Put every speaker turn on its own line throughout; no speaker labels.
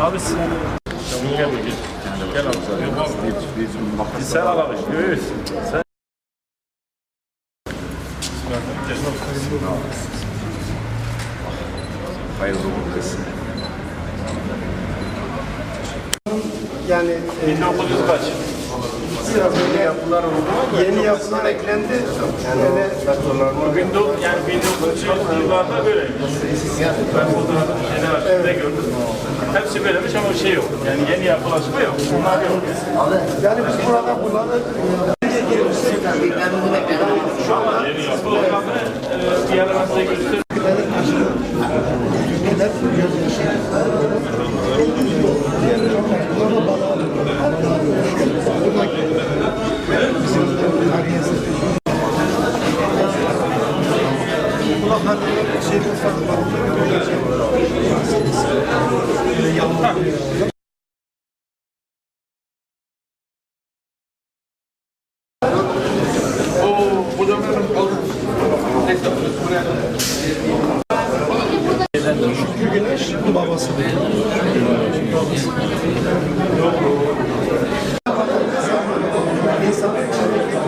Abi sen... Gel gel. Gel abi sen. Sen al abi. Yok. Sen...
Hayırlı uğurlu olsun.
Yani e,
1900 kaç?
biraz yeni yapılar oldu. Yeni yapılar eklendi. Yani öyle
yani 1900 yıllarda böyle. Ben fotoğrafı jenerasyonda gördüm. Hepsi böylemiş ama bir şey yok. Yani yeni yapılaşma yok. Bunlar yok.
yani biz burada kullanır.
Şu an yeni yapı olanı e, bir ben size göstereyim.
Şey, Şükrü Güneş babası. İnsanın içindeki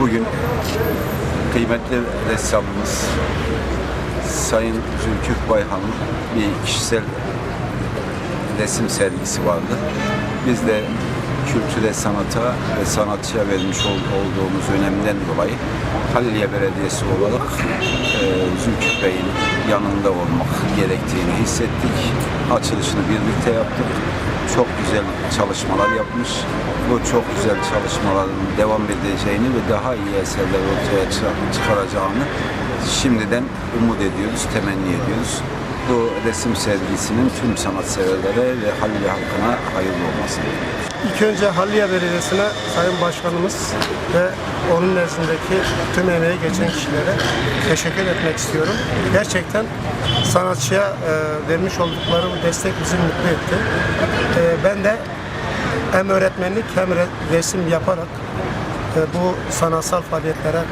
Bugün kıymetli ressamımız Sayın Zülküf Bayhan'ın bir kişisel resim sergisi vardı. Biz de kültüre, sanata ve sanatçıya vermiş ol- olduğumuz önemden dolayı Haliliye Belediyesi olarak e, Zülküf Bey'in yanında olmak gerektiğini hissettik. Açılışını birlikte yaptık. Çok güzel çalışmalar yapmış. Bu çok güzel çalışmaların devam edeceğini ve daha iyi eserler ortaya çık- çıkaracağını şimdiden umut ediyoruz, temenni ediyoruz. Bu resim sergisinin tüm sanatseverlere ve Halilye halkına hayırlı olmasını diliyoruz.
İlk önce Halliye Belediyesi'ne Sayın Başkanımız ve onun nezdindeki tüm emeği geçen kişilere teşekkür etmek istiyorum. Gerçekten sanatçıya e, vermiş oldukları bu destek bizi mutlu etti. E, ben de hem öğretmenlik hem re- resim yaparak e, bu sanatsal faaliyetlere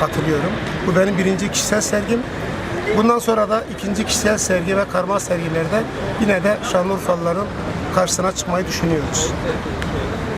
katılıyorum. Bu benim birinci kişisel sergim. Bundan sonra da ikinci kişisel sergi ve karma sergilerde yine de Şanlıurfalıların karşısına çıkmayı düşünüyoruz.